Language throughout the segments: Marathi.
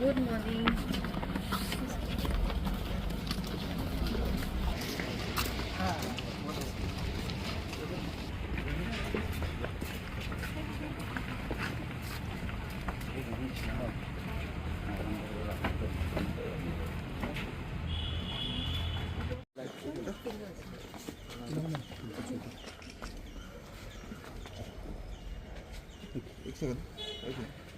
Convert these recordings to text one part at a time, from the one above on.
एक सेकंद एक मिनिट.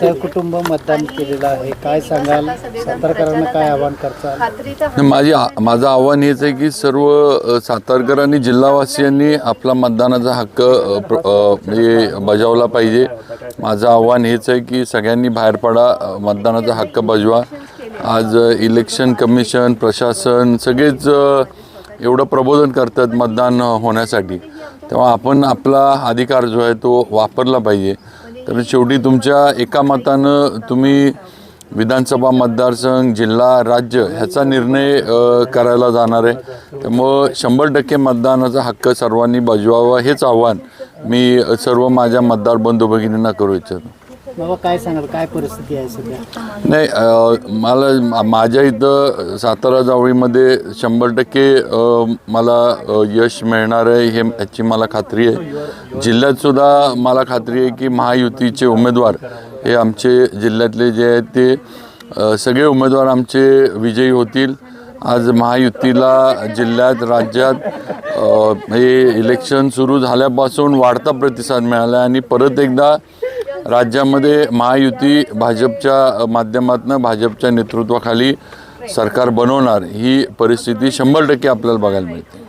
सहकुटुंब मतदान केलेलं आहे. काय सांगाल? सातारकरांना काय आवाहन करताल? नाही, माझी माझं आव्हान हेच आहे की सर्व सातारकरांनी जिल्हावासियांनी आपला मतदानाचा हक्क अ, म्हणजे बजावला पाहिजे. माझं आव्हान हेच आहे की सगळ्यांनी बाहेर पडा मतदानाचा हक्क बजवा. आज इलेक्शन कमिशन प्रशासन सगळेच एवढं प्रबोधन करतात मतदान होण्यासाठी. तेव्हा आपण आपला अधिकार जो आहे तो वापरला पाहिजे. तर शेवटी तुमच्या एका मतानं तुम्ही विधानसभा मतदारसंघ जिल्हा राज्य ह्याचा निर्णय करायला जाणार आहे. त्यामुळं शंभर टक्के मतदानाचा हक्क सर्वांनी बजवावा हेच आव्हान मी सर्व माझ्या मतदार बंधू भगिनींना करू इच्छितो. बाबा काय सांगाल? काय परिस्थिती आहे सध्या? नाही अ, मला मा- माझ्या इथं सातारा जावळीमध्ये शंभर टक्के अ, मला अ, यश मिळणार आहे हे याची मला खात्री आहे. जिल्ह्यातसुद्धा मला खात्री आहे की महायुतीचे उमेदवार हे आमचे जिल्ह्यातले जे आहेत ते अ, सगळे उमेदवार आमचे विजयी होतील. आज महायुतीला जिल्ह्यात राज्यात अ, हे इलेक्शन सुरू झाल्यापासून वाढता प्रतिसाद मिळाला आणि परत एकदा राज्यामध्ये महायुती भाजपच्या माध्यमातून भाजपच्या नेतृत्वाखाली सरकार बनवणार ही परिस्थिती शंभर टक्के आपल्याला बघायला मिळते.